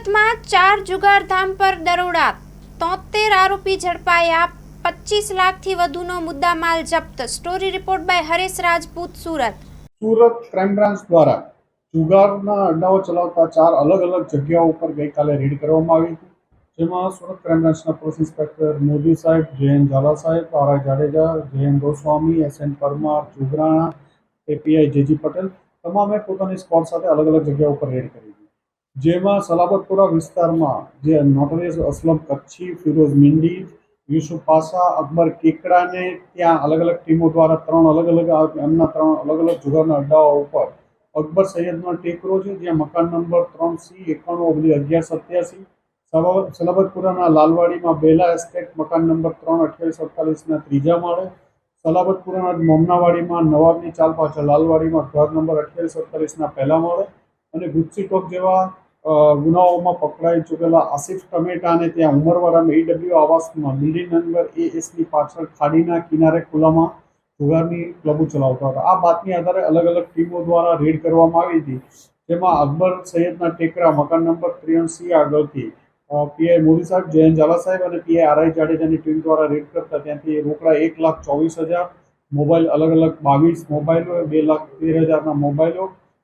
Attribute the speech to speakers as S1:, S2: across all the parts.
S1: સુરતમાં ચાર જુગારધામ પર દરોડા. તોતેર આરોપી ઝડપાયા. પચીસ લાખથી વધુનો મુદ્દામાલ જપ્ત. Story report by Haresh Rajput, Surat.
S2: Surat crime branch દ્વારા જુગારના અડ્ડાઓ ચલાવતા ચાર અલગ અલગ જગ્યાઓ ઉપર ગઈકાલે રેડ કરવામાં આવી હતી. જેમાં સુરત ક્રાઇમ બ્રાન્ચના police inspector Modi saheb J N Jhala saheb, R Jadeja J Goswami, S N Parmar, Jugrana, API J G Patel તમામે પોતાની સ્કોડ સાથે અલગ અલગ જગ્યા ઉપર રેડ કરી જેમાં સલાબતપુરા વિસ્તારમાં જે નોટરિયસ અસલમ, કચ્છી, ફિરોઝ મિંડી, યુસુફ પાસા, અકબર કેકડાને ત્યાં અલગ અલગ ટીમો દ્વારા ત્રણ અલગ અલગ એમના ત્રણ અલગ અલગ જુગારના અડ્ડાઓ ઉપર અકબર સૈયદનો ટેકરો છે, જ્યાં મકાન નંબર ત્રણ સી એકાણું ઓગણીસ અગિયાર સત્યાસી સલાબતપુરાના લાલવાડીમાં બેલા એસ્ટેટ મકાન નંબર ત્રણ અઠ્યાવીસ અડતાલીસના ત્રીજા માળે, સલાબતપુરાના મોમનાવાડીમાં નવાબની ચાલ પાછળ લાલવાડીમાં ઘર નંબર અઠ્યાવીસ અડતાલીસના પહેલા માળે અને વૃક્ષિટોક જેવા ગુનાઓમાં પકડાઈ ચૂકેલા આસિફ ટમેટાને ત્યાં ઉમરવાડામાં એડબ્લ્યુ આવાસમાં બિલ્ડિંગ નંબર એ એસની પાછળ ખાડીના કિનારે ખુલ્લામાં જુગારની ક્લબો ચલાવતા હતા. આ બાતમી આધારે અલગ અલગ ટીમો દ્વારા રેડ કરવામાં આવી હતી. જેમાં અકબર સૈયદના ટેકરા, મકાન નંબર ત્રિયાસી આગળથી પીઆઈ મોદી સાહેબ જયંત ઝાલા સાહેબ અને પીઆઈ આરઆઈ જાડેજાની ટીમ દ્વારા રેડ કરતા ત્યાંથી રોકડા એક લાખ ચોવીસ હજાર, મોબાઈલ અલગ અલગ બાવીસ મોબાઈલો, બે લાખ તેર હજારના મોબાઈલો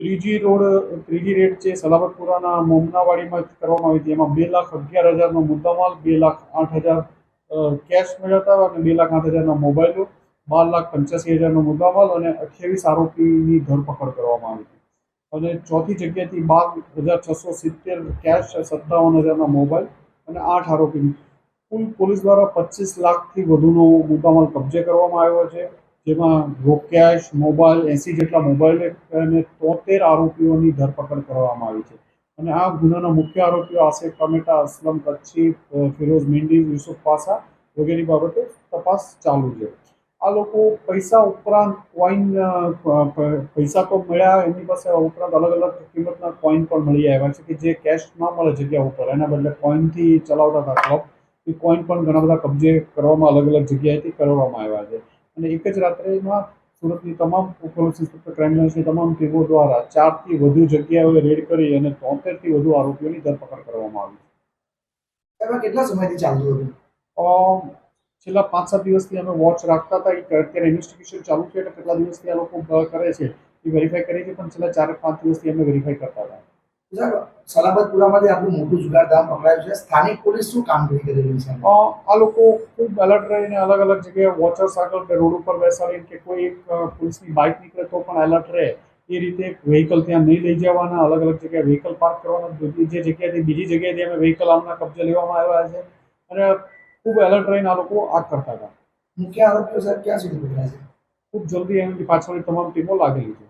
S2: ત્રીજી રોડ, ત્રીજી રેડ છે સલામતપુરાના મોમનાવાડીમાં કરવામાં આવી હતી એમાં બે લાખ અગિયાર હજારનો મુદ્દામાલ, બે લાખ આઠ હજાર કેશ મેળવતા અને બે લાખ આઠ હજારના મોબાઈલો, બાર લાખ પંચ્યાસી હજારનો મુદ્દામાલ અને અઠ્યાવીસ આરોપીની ધરપકડ કરવામાં આવી હતી અને ચોથી જગ્યાએથી બાર હજાર છસો સિત્તેર કેશ સત્તાવન હજારના મોબાઈલ અને આઠ આરોપીની. કુલ પોલીસ દ્વારા પચીસ લાખથી વધુનો મુદ્દામાલ કબજે કરવામાં આવ્યો છે. જેમાં રોકેશ મોબાઈલ, એંસી જેટલા મોબાઈલ અને તોતેર આરોપીઓની ધરપકડ કરવામાં આવી છે. અને આ ગુનાના મુખ્ય આરોપીઓ આસિફ કમેટા, અસલમ કચ્છી, ફિરોઝ મિંડી, યુસુફ પાસા વગેરે બાબતે તપાસ ચાલુ છે. આ લોકો પૈસા ઉપરાંત કોઈન પૈસા તો મળ્યા, એમની પાસે ઉપરાંત અલગ અલગ કિંમતના કોઈન પણ મળી આવ્યા છે કે જે કેશ ન મળે જગ્યા ઉપર. એના બદલે કોઈનથી ચલાવતા હતા ક્લબ. એ કોઈન પણ ઘણા બધા કબજે કરવામાં અલગ અલગ જગ્યાએથી કરવામાં આવ્યા છે. અને એક જ રાત્રેમાં સુરતની તમામ પોલીસ ઇન્સ્પેક્ટર ક્રાઇમ બ્રાન્ચની તમામ ટીમો દ્વારા ચારથી વધુ જગ્યાઓએ રેડ કરી અને તોતેરથી વધુ આરોપીઓની ધરપકડ કરવામાં આવી
S3: એમાં કેટલા સમયથી ચાલતું હતું?
S2: છેલ્લા પાંચ સાત દિવસથી અમે વોચ રાખતા હતા કે અત્યારે ઇન્વેસ્ટિગેશન ચાલુ છે એટલે કેટલા દિવસથી આ લોકો કરે છે એ વેરીફાઈ કરીએ છીએ પણ છેલ્લા ચાર પાંચ દિવસથી અમે વેરીફાઈ કરતા હતા.
S3: સાહેબ આપણું મોટું જુગારધામ પકડાયું છે. સ્થાનિક પોલીસ શું કામગીરી કરી રહી છે?
S2: આ લોકો ખૂબ એલર્ટ રહીને અલગ અલગ જગ્યાએ વોચર્સ આગળ કે રોડ ઉપર બેસાડીને કે કોઈ એક પોલીસની બાઇક નીકળે તો પણ એલર્ટ રહે. એ રીતે વ્હીકલ ત્યાં નહીં લઈ જવાના અલગ અલગ જગ્યાએ વ્હીકલ પાર્ક કરવાના. જે જગ્યાએથી બીજી જગ્યાએથી અમે વ્હીકલ આમના કબજે લેવામાં આવ્યા છે. અને ખૂબ એલર્ટ રહીને આ લોકો આ કરતા હતા.
S3: મુખ્ય આરોપીઓ સાહેબ ક્યાં સુધી પકડાય છે?
S2: ખૂબ જલ્દી એમની પાછળની તમામ ટીમો લાગેલી છે.